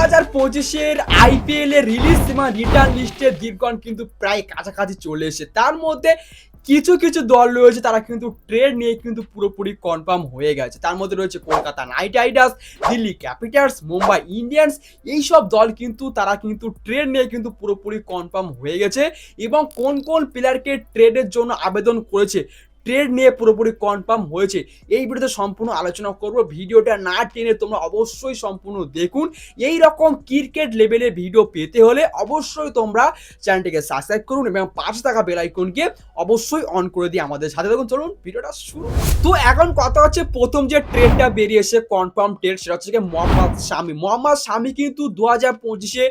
হাজার পঁচিশের আইপিএল এর রিলিজ এবং রিটার্ন লিস্টের দিনক্ষণ কিন্তু প্রায় কাছাকাছি চলে এসে তার মধ্যে কিছু কিছু দল রয়েছে, তারা কিন্তু ট্রেড নিয়ে কিন্তু পুরোপুরি কনফার্ম হয়ে গেছে। তার মধ্যে রয়েছে Kolkata knight riders Delhi capitals Mumbai Indians এইসব দল কিন্তু তারা কিন্তু ট্রেড নিয়ে কিন্তু পুরোপুরি কনফার্ম হয়ে গেছে এবং কোন কোন প্লেয়ারকে ট্রেডের জন্য আবেদন করেছে ট্রেড নিয়ে পুরোপুরি কনফার্ম হয়েছে। এই ভিডিওতে সম্পূর্ণ আলোচনা করব। ভিডিওটা না টেনে তোমরা অবশ্যই সম্পূর্ণ দেখুন। এই রকম ক্রিকেট লেভেলে ভিডিও পেতে হলে অবশ্যই তোমরা চ্যানেলটিকে সাবস্ক্রাইব করুন এবং পাশে থাকা বেল আইকনকে অবশ্যই অন করে দিয়ে আমাদের সাথে দেখুন চলুন, ভিডিওটা শুরু তো এখন কথা হচ্ছে প্রথম যে ট্রেডটা বেরিয়েছে কনফার্ম ট্রেড সেটা হচ্ছে মোহাম্মদ শামি। মোহাম্মদ শামি কিন্তু দু হাজার পঁচিশে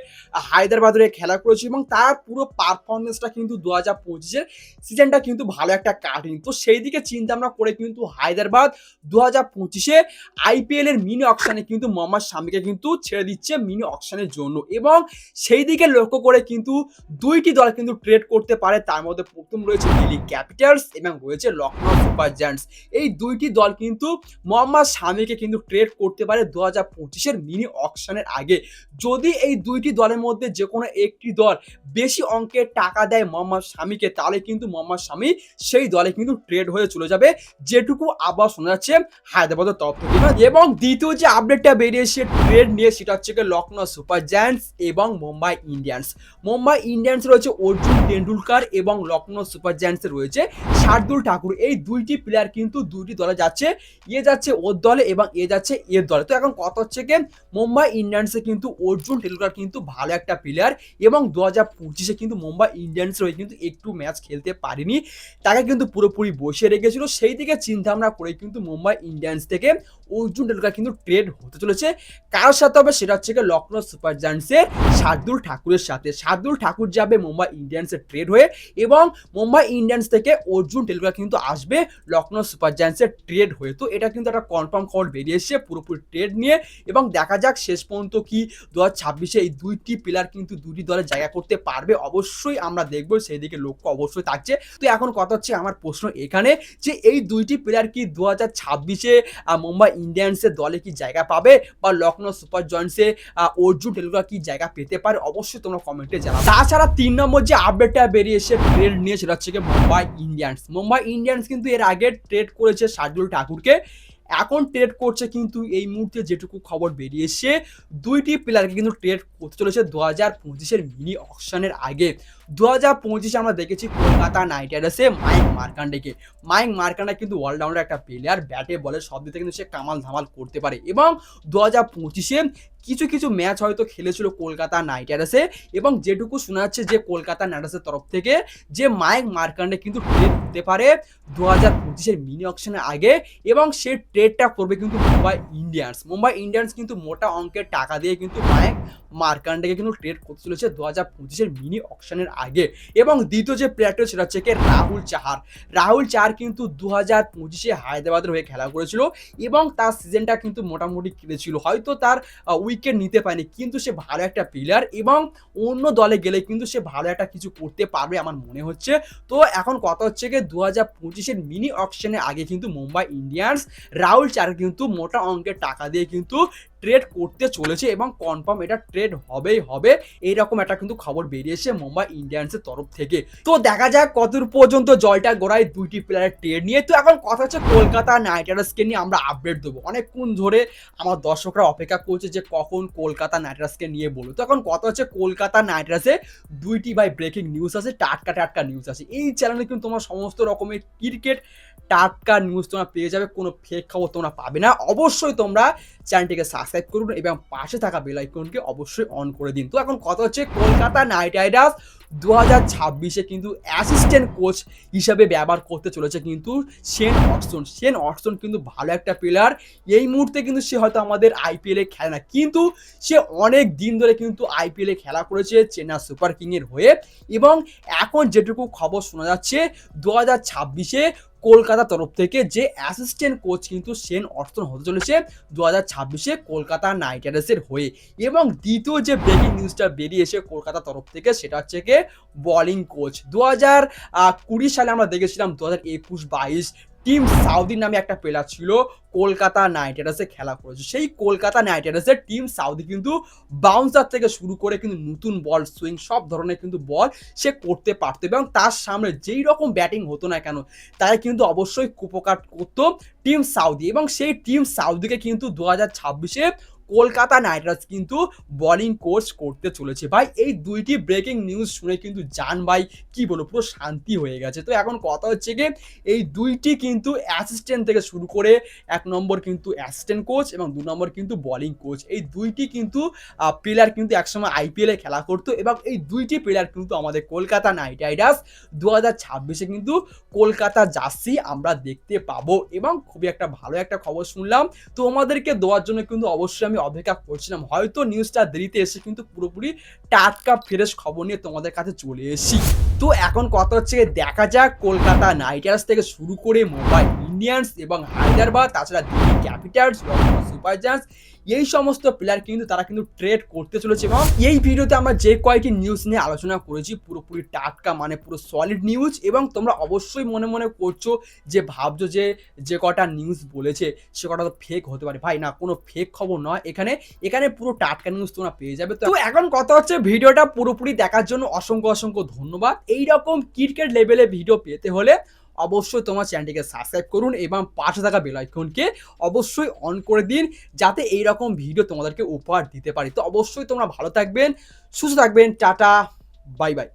হায়দ্রাবাদের খেলা করেছে এবং তার পুরো পারফরমেন্সটা কিন্তু দু হাজার পঁচিশের সিজনটা কিন্তু ভালো একটা কাটিং তো সেই দিকে চিন্তা ভাবনা করে কিন্তু হায়দ্রাবাদ দু হাজার পঁচিশে আইপিএল এর মিনি অকশনে কিন্তু মোহাম্মদ শামিকে কিন্তু ছেড়ে দিচ্ছে মিনি অকশনের জন্য। এবং সেই দিকে লক্ষ্য করে কিন্তু দুইটি দল কিন্তু ট্রেড করতে পারে। তার মধ্যে প্রথম রয়েছে দিল্লি ক্যাপিটালস এবং রয়েছে লখনৌ সুপার জায়ান্টস। এই দুইটি দল কিন্তু মোহাম্মদ শামিকে কিন্তু ট্রেড করতে পারে দু হাজার পঁচিশের মিনি অকশনের আগে। যদি এই দুইটি দলের মধ্যে যে কোনো একটি দল বেশি অঙ্কের টাকা দেয় মোহাম্মদ শামিকে, তাহলে কিন্তু মোহাম্মদ শামি সেই দলে কিন্তু ট্রেড হয়ে চলে যাবে, যেটুকু আবার শোনা যাচ্ছে হায়দ্রাবাদের তরফ থেকে। এবং দ্বিতীয় যে আপডেটটা বেরিয়েছে ট্রেড নিয়ে, সেটা হচ্ছে লখনৌ সুপার জায়ান্টস এবং মুম্বাই ইন্ডিয়ান্স মুম্বাই ইন্ডিয়ান্স রয়েছে অর্জুন টেন্ডুলকার এবং লখনৌ সুপার জায়ান্টস রয়েছে শার্দুল ঠাকুর। এই দুইটি প্লেয়ার কিন্তু দুইটি দলে যাচ্ছে, এ যাচ্ছে ওর দলে এবং এ যাচ্ছে এর দলে। তো এখন কথা হচ্ছে কি মুম্বাই ইন্ডিয়ান্সে কিন্তু অর্জুন টেন্ডুলকার কিন্তু ভালো একটা প্লেয়ার এবং দু হাজার পঁচিশে কিন্তু মুম্বাই ইন্ডিয়ান্সের হয়ে কিন্তু একটু ম্যাচ খেলতে পারেনি। তাকে কিন্তু পুরোপুরি বসে রেখেছিল, সেই দিকে চিন্তা ভাবনা করে কিন্তু মুম্বাই ইন্ডিয়ান্স থেকে অর্জুন টেন্ডুলকার কিন্তু ট্রেড হতে চলেছে। কার সাথে হবে সেটা হচ্ছে লখনৌ সুপার জায়ান্টসের শার্দুল ঠাকুরের সাথে। শার্দুল ঠাকুর যাবে মুম্বাই ইন্ডিয়ান্সের ট্রেড হয়ে এবং মুম্বাই ইন্ডিয়ান্স থেকে অর্জুন টেন্ডুলকার কিন্তু আসবে লখনৌ সুপার জায়ান্টসের ট্রেড হয়ে। তো এটা কিন্তু একটা কনফার্ম খবর বেরিয়ে এসেছে পুরোপুরি ট্রেড নিয়ে এবং দেখা যাক শেষ পর্যন্ত কি দু ছাব্বিশে এই দুইটি প্লেয়ার কিন্তু দুটি দলে জায়গা করতে পারবে। অবশ্যই আমরা দেখব, সেই দিকে লক্ষ্য অবশ্যই থাকছে। তো এখন কথা হচ্ছে আমার প্রশ্ন এখানে যে এই দুইটি প্লেয়ার কি দু হাজার ছাব্বিশে মুম্বাই ইন্ডিয়ান্সের দলে কি জায়গা পাবে বা লখনৌ সুপার জয়েন্টসে অর্জুন টেলুকা কি জায়গা পেতে পারে? অবশ্যই তোমরা কমেন্টে জানাও তাছাড়া তিন নম্বর যে আপডেটটা বেরিয়ে এসে ট্রেড নিয়ে সেটা হচ্ছে মুম্বাই ইন্ডিয়ান্স মুম্বাই ইন্ডিয়ান্স কিন্তু এর আগে ট্রেড করেছে শার্দুল ঠাকুরকে। এখন ট্রেড করছে কিন্তু এই মুহূর্তে যেটুকু খবর বেরিয়েছে, দুইটি প্লেয়ারকে কিন্তু ট্রেড করতে চলেছে দু হাজার পঁচিশের মিনি অকশনের আগে। দু হাজার পঁচিশে আমরা দেখেছি কলকাতা নাইট রাইডার্সে মাইক মার্কান্ডেকে। মাইক মার্কান্ডা কিন্তু অলরাউন্ডার একটা প্লেয়ার ব্যাটে বলে সব দিতে কিন্তু সে কামাল ধামাল করতে পারে। এবং দু হাজার পঁচিশে কিছু কিছু ম্যাচ হয়তো খেলেছিল কলকাতা নাইট রাইডার্সে এবং যেটুকু শোনা যাচ্ছে যে কলকাতা নাইট রাইডার্সের তরফ থেকে যে মাইক মার্কান্ডে কিন্তু ট্রেড হতে পারে দু হাজার পঁচিশের মিনি অকশনের আগে এবং সে ট্রেডটা করবে কিন্তু মুম্বাই ইন্ডিয়ান্স মুম্বাই ইন্ডিয়ান্স কিন্তু মোটা অঙ্কের টাকা দিয়ে কিন্তু মাইক মার্কান্ডেকে কিন্তু ট্রেড করতে চলেছে দু হাজার পঁচিশের মিনি অকশনের আগে এবং দ্বিতীয় যে প্লেয়ারটা সেটা হচ্ছে কি? রাহুল চাহার। রাহুল চাহার কিন্তু দু হাজার পঁচিশে হায়দ্রাবাদের হয়ে খেলা করেছিল এবং তার সিজনটা কিন্তু মোটামুটি কেটেছিল। হয়তো তার উইকেট নিতে পারেনি, কিন্তু সে ভালো একটা প্লেয়ার এবং অন্য দলে গেলে কিন্তু সে ভালো একটা কিছু করতে পারবে আমার মনে হচ্ছে। তো এখন কথা হচ্ছে কি দু হাজার পঁচিশের মিনি অকশনের আগে কিন্তু মুম্বাই ইন্ডিয়ান্স রাহুল চার কিন্তু মোটা অঙ্কের টাকা দিয়ে কিন্তু ট্রেড করতে চলেছে এবং কনফার্ম এটা ট্রেড হবেই হবে, এইরকম একটা কিন্তু খবর বেরিয়েছে মুম্বাই ইন্ডিয়ান্সের তরফ থেকে। তো দেখা যাক কতদূর পর্যন্ত জলটা গোড়ায় দুইটি প্লেয়ারের ট্রেড নিয়ে। তো এখন কথা হচ্ছে কলকাতা নাইট রাইডার্সকে নিয়ে আমরা আপডেট দেবো। অনেকক্ষণ ধরে আমার দর্শকরা অপেক্ষা করছে যে কখন কলকাতা নাইট রাইডার্সকে নিয়ে বলব তো এখন কথা হচ্ছে কলকাতা নাইট রাইডার্সে দুইটি ভাই ব্রেকিং নিউজ আছে, টাটকা টাটকা নিউজ আছে। এই চ্যানেলে কিন্তু তোমার সমস্ত রকমের ক্রিকেট টাটকা নিউজ তোমরা পেয়ে যাবে, কোনো ফেক খবর তোমরা পাবে না। অবশ্যই তোমরা চ্যানেলটিকে সাবস্ক্রাইব করুন এবং পাশে থাকা বেল আইকনকে অবশ্যই অন করে দিন। তো এখন কথা হচ্ছে কলকাতা নাইট রাইডার্স দু হাজার ছাব্বিশে কিন্তু অ্যাসিস্ট্যান্ট কোচ হিসাবে ব্যবহার করতে চলেছে কিন্তু সেন অটসন। সেন অটসন কিন্তু ভালো একটা প্লেয়ার এই মুহূর্তে কিন্তু সে হয়তো আমাদের আইপিএলে খেলে না। কিন্তু সে অনেক দিন ধরে কিন্তু আইপিএলে খেলা করেছে চেন্নাই সুপার কিংয়ের হয়ে। এবং এখন যেটুকু খবর শোনা যাচ্ছে দু হাজার ছাব্বিশে কলকাতা তরফ থেকে যে অ্যাসিস্ট্যান্ট কোচ কিন্তু সেন অর্থন হতে চলেছে দু হাজার ছাব্বিশে কলকাতা নাইট রাইডার্সের হয়ে। এবং দ্বিতীয় যে ব্রেকিং নিউজটা বেরিয়েছে কলকাতা তরফ থেকে সেটা হচ্ছে গিয়ে বলিং কোচ দু হাজার কুড়ি সালে আমরা দেখেছিলাম দু হাজার একুশ বাইশ টিম সাউদি নামে একটা প্লেয়ার ছিল, কলকাতা নাইট রাইডার্সে খেলা করেছে। সেই কলকাতা নাইট রাইডার্সের টিম সাউদি কিন্তু বাউন্সার থেকে শুরু করে কিন্তু নতুন বল সুইং সব ধরনের কিন্তু বল সে করতে পারতো এবং তার সামনে যেই রকম ব্যাটিং হতো না কেন, তাই কিন্তু অবশ্যই কুপকাট করতো টিম সাউদি এবং সেই টিম সাউদিকে কিন্তু দু হাজার ছাব্বিশে কলকাতা নাইট রাইডার্স কিন্তু বোলিং কোচ করতে চলেছে। ভাই, এই দুইটি ব্রেকিং নিউজ শুনে কিন্তু জান ভাই, কি বলব, পুরো শান্তি হয়ে গেছে। তো এখন কথা হচ্ছে কি, এই দুইটি কিন্তু অ্যাসিস্ট্যান্ট থেকে শুরু করে এক নম্বর কিন্তু অ্যাসিস্ট্যান্ট কোচ এবং দু নম্বর কিন্তু বোলিং কোচ এই দুইটি কিন্তু প্লেয়ার কিন্তু একসময় আইপিএলে খেলা করতো এবং এই দুইটি প্লেয়ার কিন্তু আমাদের কলকাতা নাইট রাইডার্স দু হাজার ছাব্বিশে কিন্তু কলকাতা জার্সি আমরা দেখতে পাবো এবং খুবই একটা ভালো একটা খবর শুনলাম। তো আমাদেরকে দেওয়ার জন্য কিন্তু অবশ্যই আমি অপেক্ষা করছিলাম। হয়তো নিউজটা দেরিতে এসে কিন্তু পুরোপুরি টাটকা ফ্রেশ খবর নিয়ে তোমাদের কাছে চলে এসেছি। তো এখন কথা হচ্ছে দেখা যাক কলকাতা নাইট থেকে শুরু করে মুম্বাই ইন্ডিয়ান্স এবং হায়দ্রাবাদ, তাছাড়া দিল্লি ক্যাপিটালস সুপার জায়ান্টস, এই সমস্ত প্লেয়ার কিন্তু তারা কিন্তু ট্রেড করতে চলেছে এবং এই ভিডিওতে আমরা যে কয়েকটি নিউজ নিয়ে আলোচনা করেছি, পুরোপুরি টাটকা মানে পুরো সলিড নিউজ এবং তোমরা অবশ্যই মনে মনে করছ যে, ভাবছ যে যে কটা নিউজ বলেছে, সে কটা তো ফেক হতে পারে। ভাই না, কোনো ফেক খবর নয়। এখানে এখানে পুরো টাটকা নিউজ তোমরা পেয়ে যাবে। তো এখন কথা হচ্ছে ভিডিওটা পুরোপুরি দেখার জন্য অসংখ্য অসংখ্য ধন্যবাদ। এইরকম ক্রিকেট লেভেলে ভিডিও পেতে হলে অবশ্যই তোমার চ্যানেলটিকে সাবস্ক্রাইব করুন এবং পাশে থাকা বেল আইকনকে অবশ্যই অন করে দিন, যাতে এই রকম ভিডিও তোমাদেরকে উপহার দিতে পারি। তো অবশ্যই তোমরা ভালো থাকবেন, সুস্থ থাকবেন, টাটা বাই বাই